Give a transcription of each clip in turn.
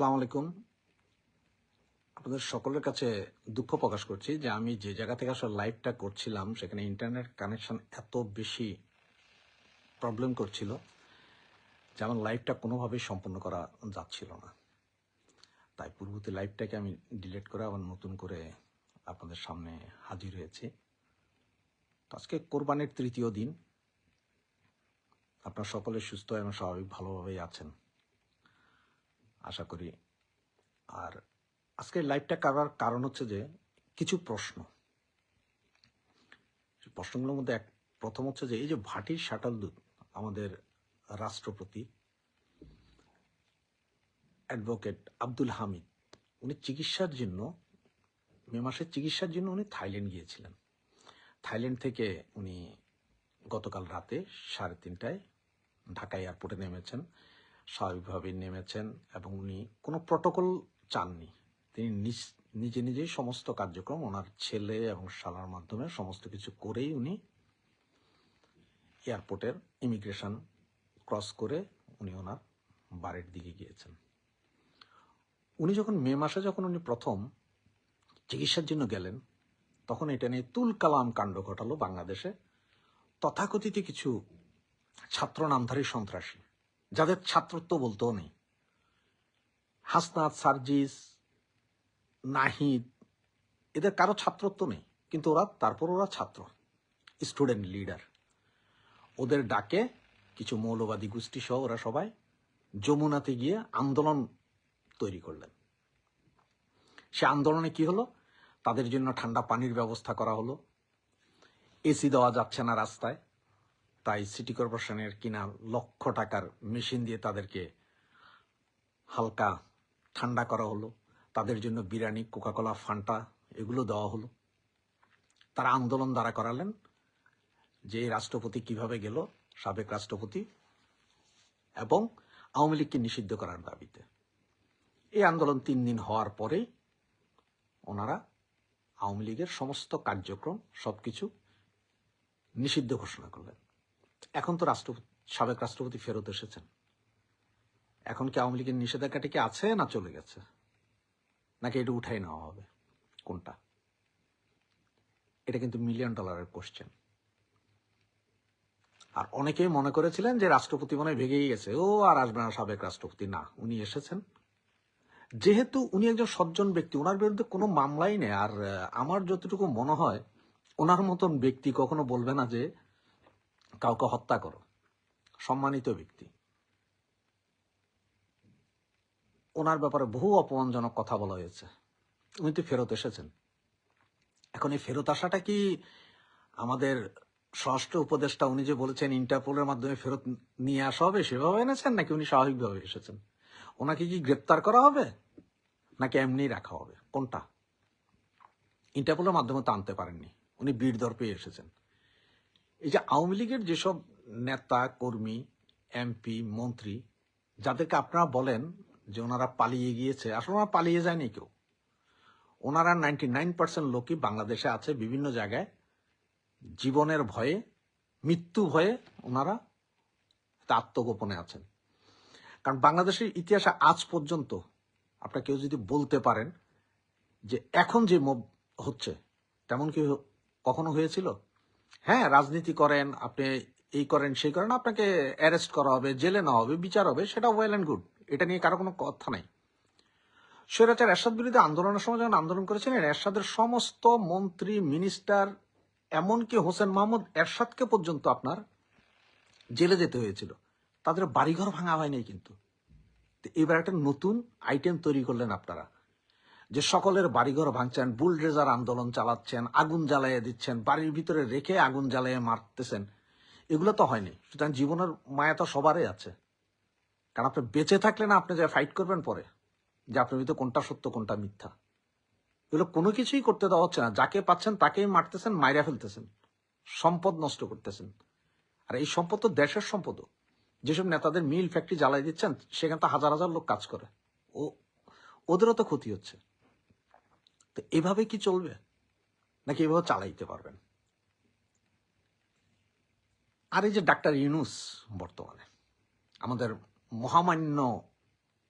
আসসালামু আলাইকুম। আপনাদের সকলের কাছে দুঃখ প্রকাশ করছি যে আমি যে জায়গা থেকে আসলে লাইভটা করছিলাম, সেখানে ইন্টারনেট কানেকশন এত বেশি প্রবলেম করছিল যে আমার লাইভটা কোনোভাবেই সম্পন্ন করা যাচ্ছিল না। তাই পূর্ববর্তী লাইভটাকে আমি ডিলিট করে আবার নতুন করে আপনাদের সামনে হাজির হয়েছি। আজকে কোরবানির তৃতীয় দিন। আপনার সকলে সুস্থ এবং স্বাভাবিক ভালোভাবেই আছেন। আশা করি। আর আজকের লাইভটা করার কারণ হচ্ছে যে, কিছু প্রশ্ন। প্রশ্নগুলোর মধ্যে এক, প্রথম হচ্ছে যে, এই যে ভাটির শাটাল দুধ, আমাদের রাষ্ট্রপতি অ্যাডভোকেট আব্দুল হামিদ, উনি চিকিৎসার জন্য, মে মাসের চিকিৎসার জন্য উনি থাইল্যান্ড গিয়েছিলেন। থাইল্যান্ড থেকে উনি গতকাল রাতে সাড়ে তিনটায় ঢাকা এয়ারপোর্টে নেমেছেন স্বাভাবিকভাবে নেমেছেন এবং উনি কোনো প্রটোকল চাননি। তিনি নিজ- নিজে নিজেই সমস্ত কার্যক্রম, ওনার ছেলে এবং শালার মাধ্যমে সমস্ত কিছু করেই উনি এয়ারপোর্টের ইমিগ্রেশন ক্রস করে উনি ওনার বাড়ির দিকে গিয়েছেন। উনি যখন মে মাসে যখন উনি প্রথম চিকিৎসার জন্য গেলেন, তখন এটা নিয়ে তুল কালাম কাণ্ড ঘটালো বাংলাদেশে। তথাকথিত কিছু ছাত্র নামধারী সন্ত্রাসী, যাদের ছাত্রত্ব বলতেও নেই। হাসনাত, সার্জিস, নাহিদ, এদের কারও ছাত্রত্ব নেই, কিন্তু ওরা, তারপর ওরা ছাত্র, স্টুডেন্ট লিডার। ওদের ডাকে কিছু মৌলবাদী গোষ্ঠী সহ ওরা সবাই যমুনাতে গিয়ে আন্দোলন তৈরি করলেন। সে আন্দোলনে কি হলো? তাদের জন্য ঠান্ডা পানির ব্যবস্থা করা হলো। এসি দেওয়া যাচ্ছে না রাস্তায়। তাই সিটি কর্পোরেশনের কিনা লক্ষ টাকার মেশিন দিয়ে তাদেরকে হালকা ঠান্ডা করা হলো। তাদের জন্য বিরিয়ানি, কোকাকোলা, ফান্টা এগুলো দেওয়া হলো। তারা আন্দোলন দ্বারা করালেন যে রাষ্ট্রপতি কীভাবে গেল, সাবেক রাষ্ট্রপতি, এবং আওয়ামী লীগকে নিষিদ্ধ করার দাবিতে। এই আন্দোলন তিন দিন হওয়ার পরেই ওনারা আওয়ামী লীগের সমস্ত কার্যক্রম, সবকিছু নিষিদ্ধ ঘোষণা করলেন। এখন তো রাষ্ট্রপতি সাবেক রাষ্ট্রপতি ফেরত এসেছেন। এখন কি আওয়ামী লীগের নিষেধাজ্ঞাটা কি আছে না চলে গেছে? নাকি এটা উঠাই নেওয়া হবে? কোনটা? এটা কিন্তু মিলিয়ন ডলারের কোশ্চেন আর অনেকেই মনে করেছিলেন যে রাষ্ট্রপতি মনে ভেগেই গেছে। ও আর আসবে না, সাবেক রাষ্ট্রপতি। না, উনি এসেছেন। যেহেতু উনি একজন সজ্জন ব্যক্তি ওনার বিরুদ্ধে কোনো মামলাই নেই। আর আমার যতটুকু মনে হয় ওনার মতন ব্যক্তি কখনো বলবে না যে কাউকে হত্যা করো। সম্মানিত ব্যক্তি। ওনার ব্যাপারে বহু অপমানজনক কথা বলা হয়েছে। উনি তো ফেরত এসেছেন। এখন এই ফেরত আসাটা কি আমাদের ষষ্ঠ উপদেষ্টা উনি যে বলেছেন ইন্টারপোলের মাধ্যমে ফেরত নিয়ে আসা হবে, সেভাবে এনেছেন নাকি উনি স্বাভাবিকভাবে এসেছেন? ওনাকে কি গ্রেপ্তার করা হবে? নাকি এমনি রাখা হবে? কোনটা? ইন্টারপোলের মাধ্যমে তো আনতে পারেননি। উনি বীর দর্পে এসেছেন। এই যে আওয়ামী লীগের যেসব নেতা, কর্মী, এমপি, মন্ত্রী, যাদেরকে আপনারা বলেন যে ওনারা পালিয়ে গিয়েছে, আসলে ওনারা পালিয়ে যায়নি কেউ। ওনারা নাইনটি নাইন পার্সেন্ট লোকই বাংলাদেশে আছে বিভিন্ন জায়গায়। জীবনের ভয়ে, মৃত্যু ভয়ে ওনারা আত্মগোপনে আছেন। কারণ বাংলাদেশের ইতিহাসে আজ পর্যন্ত আপনার কেউ যদি বলতে পারেন যে এখন যে হচ্ছে, তেমন কি হ- কখনো হয়েছিল? হ্যাঁ রাজনীতি করেন, আপনি এই করেন, সেই করেন, আপনাকে অ্যারেস্ট করা হবে, জেলে নেওয়া হবে, বিচার হবে, সেটা ওয়েল অ্যান্ড গুড এটা নিয়ে কারও কোনো কথা নাই। স্বৈরাচার এরশাদ বিরুদ্ধে আন্দোলনের সময় যখন আন্দোলন করেছিলেন, এরশাদের সমস্ত মন্ত্রী মিনিস্টার এমনকি হোসেন মাহমুদ এরশাদকে পর্যন্ত আপনার জেলে যেতে হয়েছিল। তাদের বাড়িঘর ভাঙা হয়নি কিন্তু। এবার একটা নতুন আইটেম তৈরি করলেন আপনারা। যে সকলের বাড়িঘর ভাঙছেন বুলড্রেজার আন্দোলন চালাচ্ছেন, আগুন জ্বালাইয়ে দিচ্ছেন, বাড়ির ভিতরে রেখে আগুন জ্বালিয়ে মারতেছেন, এগুলো তো হয়নি। সুতরাং জীবনের মায়া তো সবারই আছে। কারণ আপনি বেঁচে থাকলে না আপনি যা ফাইট করবেন পরে, যে আপনার ভিতরে কোনটা সত্য, কোনটা মিথ্যা। এগুলো কোনো কিছুই করতে দেওয়া হচ্ছে না। যাকে পাচ্ছেন তাকেই মারতেছেন, মাইরা ফেলতেছেন, সম্পদ নষ্ট করতেছেন। আর এই সম্পদ তো দেশের সম্পদও। যেসব নেতাদের মিল ফ্যাক্টরি জ্বালাই দিচ্ছেন, সেখানে তো হাজার হাজার লোক কাজ করে। ও, ওদেরও তো ক্ষতি হচ্ছে। তো এভাবে কি চলবে? নাকি এভাবে চালাইতে পারবেন? আর এই যে ডাক্তার ইউনুস বর্তমানে, আমাদের মহামান্য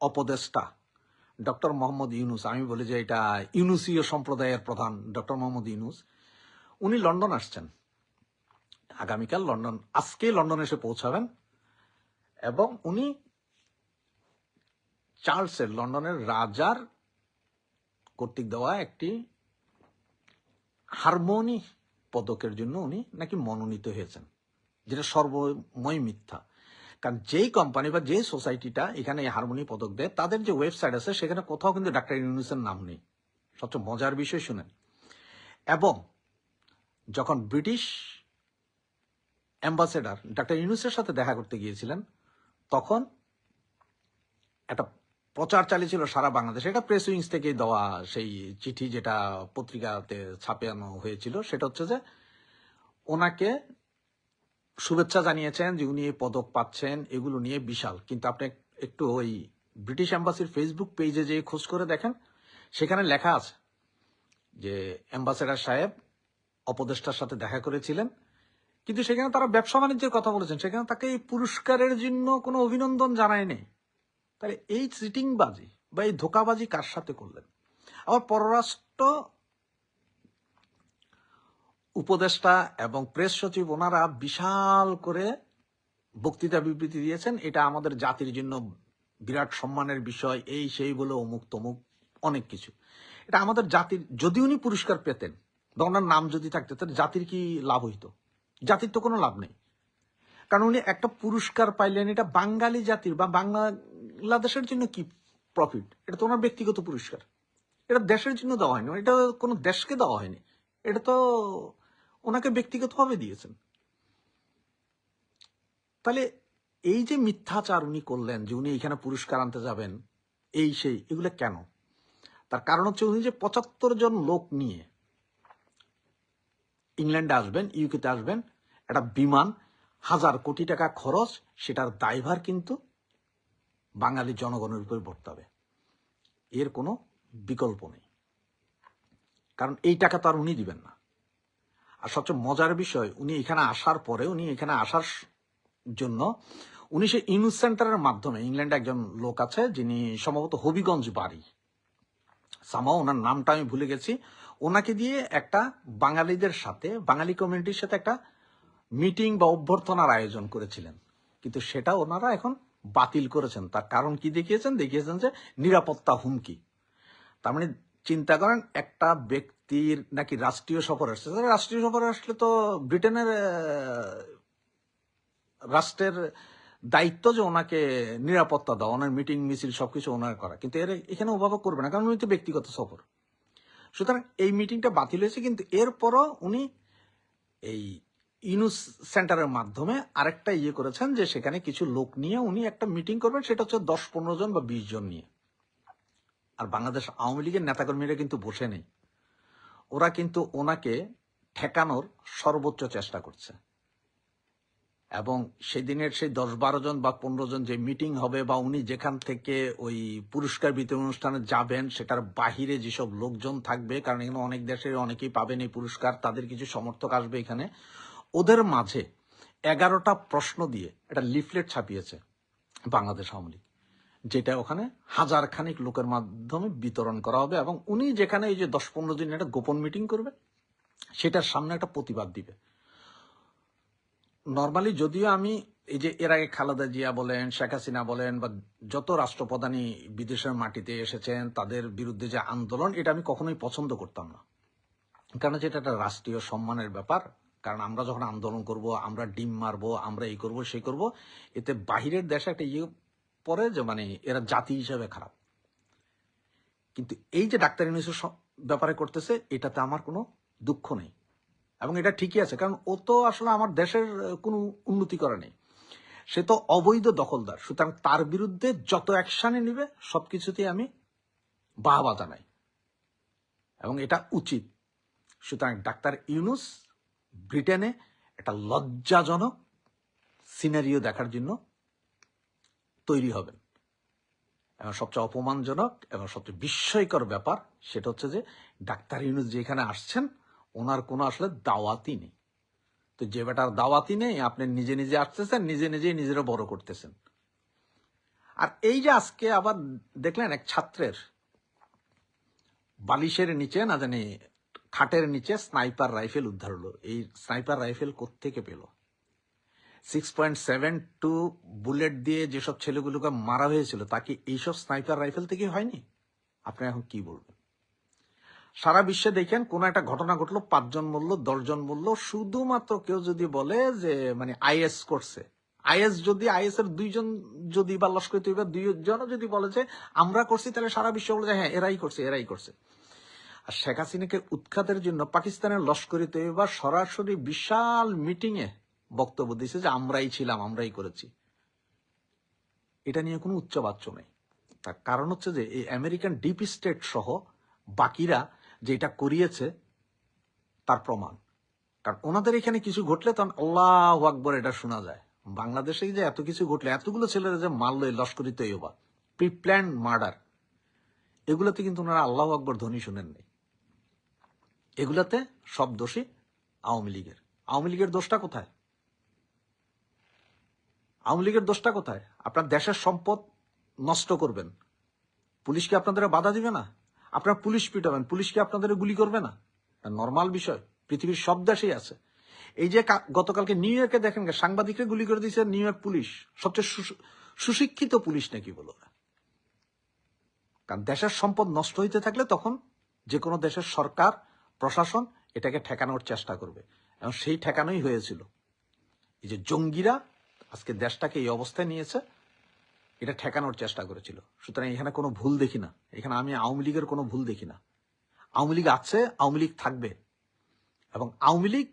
অপদেষ্টা ডক্টর মোহাম্মদ ইউনুস, আমি বলি যে এটা ইউনুসীয় সম্প্রদায়ের প্রধান ডক্টর মোহাম্মদ ইউনুস, উনি লন্ডন আসছেন। আগামীকাল লন্ডন, আজকে লন্ডন এসে পৌঁছাবেন এবং উনি চার্লসের, লন্ডনের রাজার কর্তৃক দেওয়া একটি হারমোনি পদকের জন্য উনি নাকি মনোনীত হয়েছেন, যেটা সর্বময় মিথ্যা। কারণ যেই কোম্পানি বা যে সোসাইটিটা এখানে এই হারমোনি পদক দেয়, তাদের যে ওয়েবসাইট আছে, সেখানে কোথাও কিন্তু ডাক্তার ইউনুসের নাম নেই। সবচেয়ে মজার বিষয় শুনেন। এবং যখন ব্রিটিশ অ্যাম্বাসেডার ডাক্তার ইউনুসের সাথে দেখা করতে গিয়েছিলেন, তখন একটা প্রচার চালিয়েছিল সারা বাংলাদেশে। এটা প্রেস উইংস থেকে দেওয়া সেই চিঠি যেটা পত্রিকাতে ছাপানো হয়েছিল। সেটা হচ্ছে যে ওনাকে শুভেচ্ছা জানিয়েছেন যে উনি পদক পাচ্ছেন, এগুলো নিয়ে বিশাল। কিন্তু আপনি একটু ওই ব্রিটিশ অ্যাম্বাসির ফেসবুক পেজে যে খোঁজ করে দেখেন, সেখানে লেখা আছে যে অ্যাম্বাসেডার সাহেব অপদেষ্টার সাথে দেখা করেছিলেন, কিন্তু সেখানে তারা ব্যবসা বাণিজ্যের কথা বলেছেন। সেখানে তাকে এই পুরস্কারের জন্য কোনো অভিনন্দন জানায়নি। তাহলে এই চিটিংবাজি বা এই ধোকাবাজি কার সাথে করলেন? আবার পররাষ্ট্র উপদেষ্টা এবং প্রেস সচিব ওনারা বিশাল করে বক্তৃতা বিবৃতি দিয়েছেন। এটা আমাদের জাতির জন্য বিরাট সম্মানের বিষয়, এই সেই বলে অমুক তমুক অনেক কিছু। এটা আমাদের জাতির, যদি উনি পুরস্কার পেতেন বা ওনার নাম যদি থাকতো, তাহলে জাতির কি লাভ হইতো? জাতির তো কোনো লাভ নেই। কারণ উনি একটা পুরস্কার পাইলেন, এটা বাঙালি জাতির বা বাংলাদেশের জন্য কি প্রফিট এটা তো ওনার ব্যক্তিগত পুরস্কার। এটা দেশের জন্য দেওয়া হয়নি। এটা কোনো দেশকে দেওয়া হয়নি। এটা তো ওনাকে ব্যক্তিগতভাবে দিয়েছেন। তাহলে এই যে মিথ্যাচার উনি করলেন যে উনি এখানে পুরস্কার আনতে যাবেন, এই সেই, এগুলো কেন? তার কারণ হচ্ছে উনি যে পঁচাত্তর জন লোক নিয়ে ইংল্যান্ডে আসবেন, ইউকেতে আসবেন, একটা বিমান, হাজার কোটি টাকা খরচ, সেটার দায়ভার কিন্তু বাঙালি জনগণের উপরে পড়তে হবে এর কোনো বিকল্প নেই। কারণ এই টাকা তো আর উনি দিবেন না। আর সবচেয়ে মজার বিষয়, উনি এখানে আসার পরে, উনি এখানে আসার জন্য উনি সেই ইউনুস সেন্টারের মাধ্যমে, ইংল্যান্ডে একজন লোক আছে যিনি সম্ভবত হবিগঞ্জ বাড়ি। সামা ওনার নামটা আমি ভুলে গেছি। ওনাকে দিয়ে একটা বাঙালিদের সাথে, বাঙালি কমিউনিটির সাথে একটা মিটিং বা অভ্যর্থনার আয়োজন করেছিলেন। কিন্তু সেটা ওনারা এখন বাতিল করেছেন। তার কারণ কি দেখিয়েছেন? দেখিয়েছেন যে নিরাপত্তা হুমকি। তার মানে চিন্তা করেন, একটা ব্যক্তির নাকি রাষ্ট্রীয় সফর আসছে। রাষ্ট্রীয় সফরে আসলে তো ব্রিটেনের রাষ্ট্রের দায়িত্ব যে ওনাকে নিরাপত্তা দেওয়া, ওনার মিটিং, মিছিল সবকিছু ওনার করা। কিন্তু এর এখানে অভাব করবে না, কারণ উনি তো ব্যক্তিগত সফর। সুতরাং এই মিটিংটা বাতিল হয়েছে, কিন্তু এরপরও উনি এই ইনুস সেন্টারের মাধ্যমে আরেকটা ইয়ে করেছেন যে সেখানে কিছু লোক নিয়ে উনি একটা মিটিং করবেন, সেটা হচ্ছে দশ পনেরো জন বা বিশ জন নিয়ে। আর বাংলাদেশ আওয়ামী লীগের নেতাকর্মীরা কিন্তু বসে নেই। ওরা কিন্তু ওনাকে ঠেকানোর সর্বোচ্চ চেষ্টা করছে। এবং সেদিনের সেই দশ বারো জন বা পনেরো জন যে মিটিং হবে বা উনি যেখান থেকে ওই পুরস্কার বিতরণ অনুষ্ঠানে যাবেন, সেটার বাহিরে যেসব লোকজন থাকবে, কারণ এখানে অনেক দেশের অনেকেই পাবেন এই পুরস্কার, তাদের কিছু সমর্থক আসবে এখানে। ওদের মাঝে এগারোটা প্রশ্ন দিয়ে একটা লিফলেট ছাপিয়েছে বাংলাদেশ আওয়ামী লীগ, যেটা ওখানে হাজার খানিক লোকের মাধ্যমে বিতরণ করা হবে এবং উনি যেখানে এই যে দশ পনেরো দিন একটা গোপন মিটিং করবে, সেটার সামনে একটা প্রতিবাদ দিবে। নর্মালি যদিও আমি এই যে এর আগে খালেদা জিয়া বলেন, শেখ হাসিনা বলেন বা যত রাষ্ট্রপ্রধানই বিদেশের মাটিতে এসেছেন, তাদের বিরুদ্ধে যে আন্দোলন, এটা আমি কখনোই পছন্দ করতাম না। কারণ এটা একটা রাষ্ট্রীয় সম্মানের ব্যাপার। কারণ আমরা যখন আন্দোলন করব, আমরা ডিম মারবো, আমরা এই করব, সেই করব, এতে বাহিরের দেশে একটা ইয়ে পরে যে মানে এরা জাতি হিসেবে খারাপ। কিন্তু এই যে ডাক্তার ইউনিসের ব্যাপারে করতেছে, এটাতে আমার কোনো দুঃখ নেই। এবং এটা ঠিকই আছে, কারণ ও তো আসলে আমার দেশের কোনো উন্নতি করে নেই। সে তো অবৈধ দখলদার, সুতরাং তার বিরুদ্ধে যত অ্যাকশানে নিবে সব কিছুতেই আমি বাহবা জানাই। এবং এটা উচিত। সুতরাং ডাক্তার ইউনুস ব্রিটেনে একটা লজ্জাজনক সিনারিও দেখার জন্য তৈরি হবেন। এবং সবচেয়ে অপমানজনক এবং সবচেয়ে বিস্ময়কর ব্যাপার সেটা হচ্ছে যে ডাক্তার ইউনুস যেখানে আসছেন, ওনার কোনো আসলে দাওয়াতি নেই। তো যে বেটার দাওয়াতি নেই, আপনি নিজে নিজে আসতেছেন, নিজে নিজেই নিজেরা বড় করতেছেন। আর এই যে আজকে আবার দেখলেন এক ছাত্রের বালিশের নিচে না জানি খাটের নিচে স্নাইপার রাইফেল উদ্ধার হলো। এই স্নাইপার রাইফেল কোত্থেকে পেল? Six point seven two bullet দিয়ে যেসব ছেলেগুলোকে মারা হয়েছিল তাকে এইসব স্নাইপার রাইফেল থেকে হয়নি? আপনি এখন কি বলবেন? সারা বিশ্বে দেখেন কোন একটা ঘটনা ঘটলো, পাঁচজন মূল্য দশজন মূল্য শুধুমাত্র কেউ যদি বলে যে মানে আইএস করছে। আইএস যদি আইএস এর দুইজন যদি বা লস্কর তৈবা দুইজনও যদি বলে যে, আমরা করছি, তাহলে সারা বিশ্ব বলে যে হ্যাঁ এরাই করছে এরাই করছে। আর শেখ হাসিনাকে উৎখাতের জন্য পাকিস্তানের লস্করি তৈবা সরাসরি বিশাল মিটিং এ বক্তব্য দিয়েছে যে, আমরাই ছিলাম, আমরাই করেছি। এটা নিয়ে কোনো উচ্চবাচ্য নেই। তার কারণ হচ্ছে যে, এই আমেরিকান ডিপ স্টেট সহ বাকিরা যে এটা করিয়েছে, তার প্রমাণ। কারণ ওনাদের এখানে কিছু ঘটলে তখন আল্লাহ আকবর এটা শোনা যায়। বাংলাদেশে যে এত কিছু ঘটলে, এতগুলো ছেলেরা যে মারলো এই লস্করি তৈবা প্রি প্ল্যান মার্ডার। এগুলোতে কিন্তু ওনারা আল্লাহ আকবর ধ্বনি শুনেননি। এগুলাতে সব দোষী আওয়ামী লীগের। আওয়ামী লীগের দোষটা কোথায়? আওয়ামী লীগের দোষটা কোথায়? আপনার দেশের সম্পদ নষ্ট করবেন। পুলিশকে আপনাদের বাধা দিবে না। আপনার পুলিশ পিটাবেন। পুলিশকে আপনাদের গুলি করবে না। নর্মাল বিষয়। পৃথিবীর সব দেশেই আছে। এই যে গতকালকে নিউ ইয়র্কে দেখেন গে, সাংবাদিকরা গুলি করে দিয়েছে নিউ ইয়র্ক পুলিশ। সবচেয়ে সুশিক্ষিত পুলিশ নাকি বলো। কারণ দেশের সম্পদ নষ্ট হইতে থাকলে তখন যে কোনো দেশের সরকার প্রশাসন এটাকে ঠেকানোর চেষ্টা করবে। এবং সেই ঠেকানোই হয়েছিল। এই যে জঙ্গিরা আজকে দেশটাকে এই অবস্থায় নিয়েছে, এটা ঠেকানোর চেষ্টা করেছিল। সুতরাং এখানে কোনো ভুল দেখি না। এখানে আমি আওয়ামী লীগের কোনো ভুল দেখি না। আওয়ামী লীগ আছে, আওয়ামী লীগ থাকবে। এবং আওয়ামী লীগ,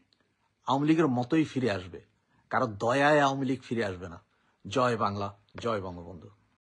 আওয়ামী লীগের মতোই ফিরে আসবে। কারও দয়ায় আওয়ামী লীগ ফিরে আসবে না। জয় বাংলা, জয় বঙ্গবন্ধু।